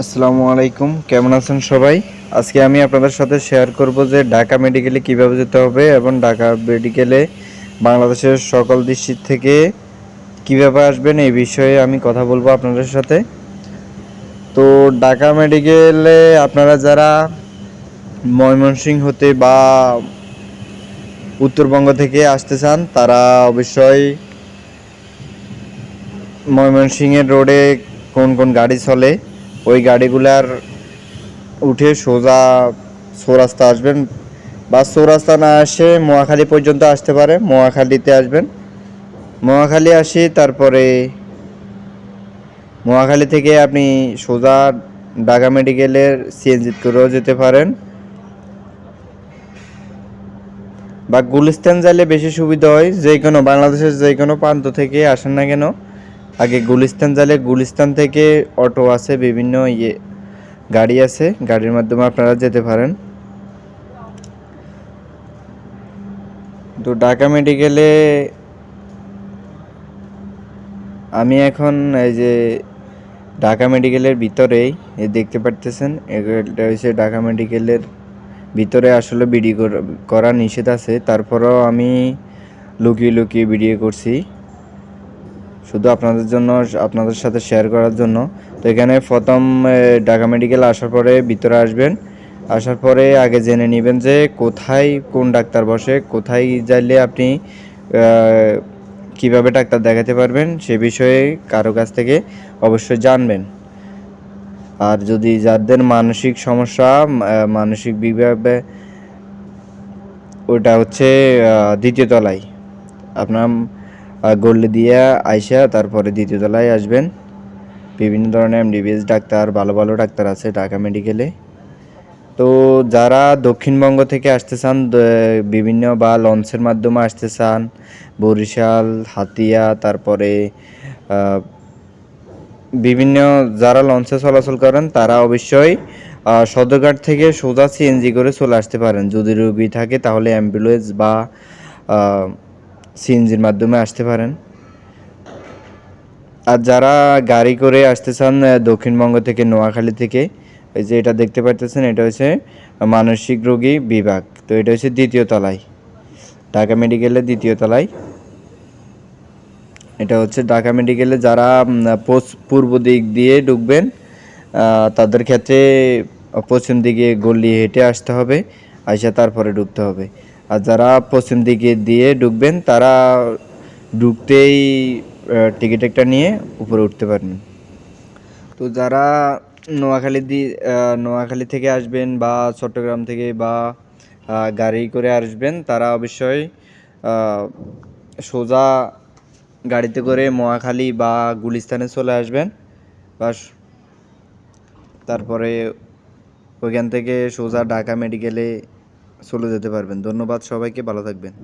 আসসালামু আলাইকুম, কেমন আছেন সবাই? আজকে আমি আপনাদের সাথে শেয়ার করব যে ঢাকা মেডিকেলে কীভাবে যেতে হবে এবং ঢাকা মেডিকেলে বাংলাদেশের সকল ডিস্ট্রিক্ট থেকে কীভাবে আসবেন এই বিষয়ে আমি কথা বলব আপনাদের সাথে। তো ঢাকা মেডিকেলে আপনারা যারা ময়মনসিংহ হতে বা উত্তরবঙ্গ থেকে আসতে চান, তারা অবশ্যই ময়মনসিংহের রোডে কোন কোন গাড়ি চলে ওই গাড়িগুলার উঠে সোজা চৌরাস্তা আসবেন। বা চৌরাস্তা না আসে মোয়াখালী পর্যন্ত আসতে পারে মোয়াখালীতে আসবেন। মোয়াখালী আসি, তারপরে মোয়াখালী থেকে আপনি সোজা ঢাকা মেডিকেলের সিএনজি করেও যেতে পারেন। বা গুলিস্তান যাইলে বেশি সুবিধা হয় যে কোনো বাংলাদেশের যে কোনো প্রান্ত থেকে আসেন না কেন। আগে গুলিস্তান যাইলে গুলিস্তান থেকে অটো আছে, বিভিন্ন ইয়ে গাড়ি আছে। গাড়ির মাধ্যমে আপনারা যেতে পারেন। তো ঢাকা মেডিকেলে আমি এখন এই যে ঢাকা মেডিকেলের ভিতরেই এই দেখতে পারতেছেন। এটা হচ্ছে ঢাকা মেডিকেলের ভিতরে আসলে ভিডিও করা নিষেধ আছে। তারপরেও আমি লুকিয়ে লুকিয়ে ভিডিও করছি। শুধু আপনাদের জন্য, আপনাদের সাথে শেয়ার করার জন্য। তো এখানে প্রথম ঢাকা মেডিকেল আসার পরে ভিতরে আসবেন। আসার পরে আগে জেনে নেবেন যে কোথায় কোন ডাক্তার বসে, কোথায় যাইলে আপনি কীভাবে ডাক্তার দেখাতে পারবেন সে বিষয়ে কারও কাছ থেকে অবশ্যই জানবেন। আর যদি যাদের মানসিক সমস্যা মানসিক বিভাগে, ওটা হচ্ছে দ্বিতীয় তলায়। আপনার গল্লি দিয়ে আইসা তারপরে দ্বিতীয় তলায় আসবেন। বিভিন্ন ধরনের এমডিবিএস ডাক্তার, ভালো ভালো ডাক্তার আছে ঢাকা মেডিকেলে। তো যারা দক্ষিণবঙ্গ থেকে আসতে চান বিভিন্ন বা লঞ্চের মাধ্যমে আসতে চান, বরিশাল, হাতিয়া, তারপরে বিভিন্ন যারা লঞ্চে চলাচল করেন, তারা অবশ্যই সদরঘাট থেকে সোজা সিএনজি করে চলে আসতে পারেন। যদি রুগী থাকে, তাহলে অ্যাম্বুলেন্স বা সিএনজির মাধ্যমে আসতে পারেন। আর যারা গাড়ি করে আসতে চান দক্ষিণবঙ্গ থেকে, নোয়াখালী থেকে, এই যে এটা দেখতে পাচ্ছেন এটা হচ্ছে মানসিক রোগী বিভাগ। তো এটা হচ্ছে দ্বিতীয় তলায়, ঢাকা মেডিকেলের দ্বিতীয় তলায়। এটা হচ্ছে ঢাকা মেডিকেলে যারা পূর্ব দিক দিয়ে ঢুকবেন তাদের ক্ষেত্রে পশ্চিম দিকে গলি হেঁটে আসতে হবে আসে তারপরে ঢুকতে হবে। আর যারা পশ্চিম দিকে দিয়ে ঢুকবেন, তারা ঢুকতেই টিকিট একটা নিয়ে উপরে উঠতে পারবেন তো যারা নোয়াখালী দি নোয়াখালী থেকে আসবেন বা চট্টগ্রাম থেকে বা গাড়ি করে আসবেন, তারা অবশ্যই সোজা গাড়িতে করে মোয়াখালী বা গুলিস্তানে চলে আসবেন। বা তারপরে ওইখান থেকে সোজা ঢাকা মেডিকেলে চলে যেতে পারবেন। ধন্যবাদ সবাইকে ভালো থাকবেন।